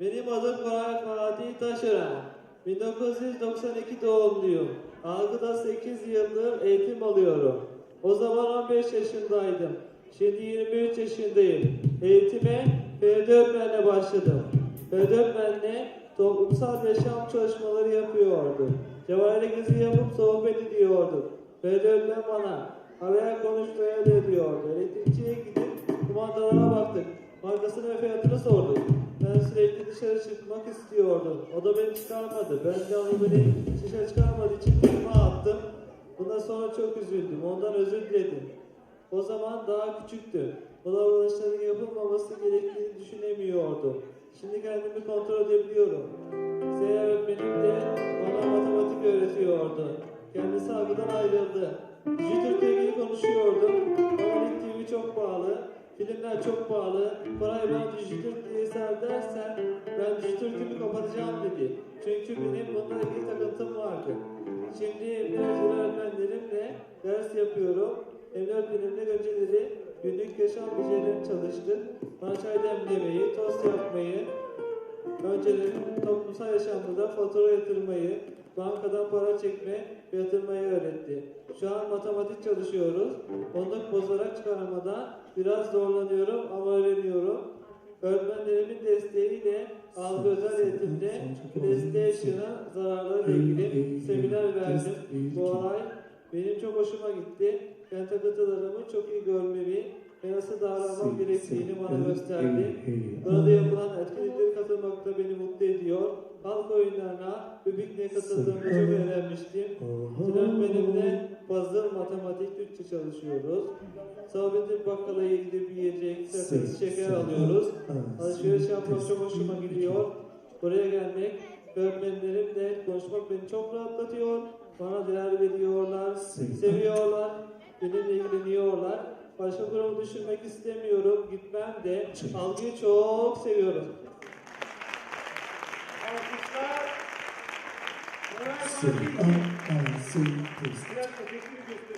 Benim adım Fatih Taşören. 1992 doğumluyum. Algıda 8 yıldır eğitim alıyorum. O zaman 15 yaşındaydım. Şimdi 23 yaşındayım. Eğitime Ferdi Öğretmen'le başladım. Ferdi Öğretmen'le toplumsal yaşam çalışmaları yapıyordu. Cevahir'e gezi yapıp sohbet ediyorduk. Ferdi Öğretmen bana araya konuşmaya da diyordu. Elektrikçiye gidip kumandalara baktık. Markasını ve fiyatını sorduk. Dışarı çıkmak istiyordum. O da beni çıkarmadı. Ben de onu beni dışarı çıkarmadığı için kelime attım. Bundan sonra çok üzüldüm. Ondan özür diledim. O zaman daha küçüktüm. Bu davranışların yapılmaması gerektiğini düşünemiyordum. Şimdi kendimi kontrol edebiliyorum. Seher öğretmenim de bana matematik öğretiyordu. Kendisi algıdan ayrıldı. Dijitürk'le Filmler çok pahalı. Parayı bana Dijitürk diye ser dersen ben Dijitürk'ümü kapatacağım dedi. Çünkü benim bununla ilgili takıntım vardı. Şimdi mezun öğretmenlerimle ders yapıyorum. Emre öğretmenimle geceleri günlük yaşam becerilerini çalıştık. Bana çay demlemeyi, tost yapmayı, Önceleri toplumsal yaşamda fatura yatırmayı, bankadan para çekme ve yatırmayı öğretti. Şu an matematik çalışıyoruz. Onluk bozarak çıkarmada biraz zorlanıyorum ama öğreniyorum. Öğretmenlerimin desteğiyle algı özel eğitimde PlayStation'a zararları ilgili seminer verdim. Bu olay benim çok hoşuma gitti. Ben takıntılarımı çok iyi görmemi ve nasıl davranmam gerektiğini bana gösterdi. Burada yapılan etkinliklere katılmak da beni mutlu ediyor. Halk oyunlarına ve pikniğe katıldığımda çok eğlenmiştim. Öğretmenimle puzzle, matematik, Türkçe çalışıyoruz. Sohbeti bakkala gidip yiyecek, sakız, şeker alıyoruz. Alışveriş yapmak çok hoşuma gidiyor. Buraya gelmek, öğretmenlerimle konuşmak beni çok rahatlatıyor. Bana değer veriyorlar, seviyorlar, benimle ilgileniyorlar. Başka kurumu düşünmek istemiyorum, gitmem de algıyı çok seviyorum. Sing I and sing to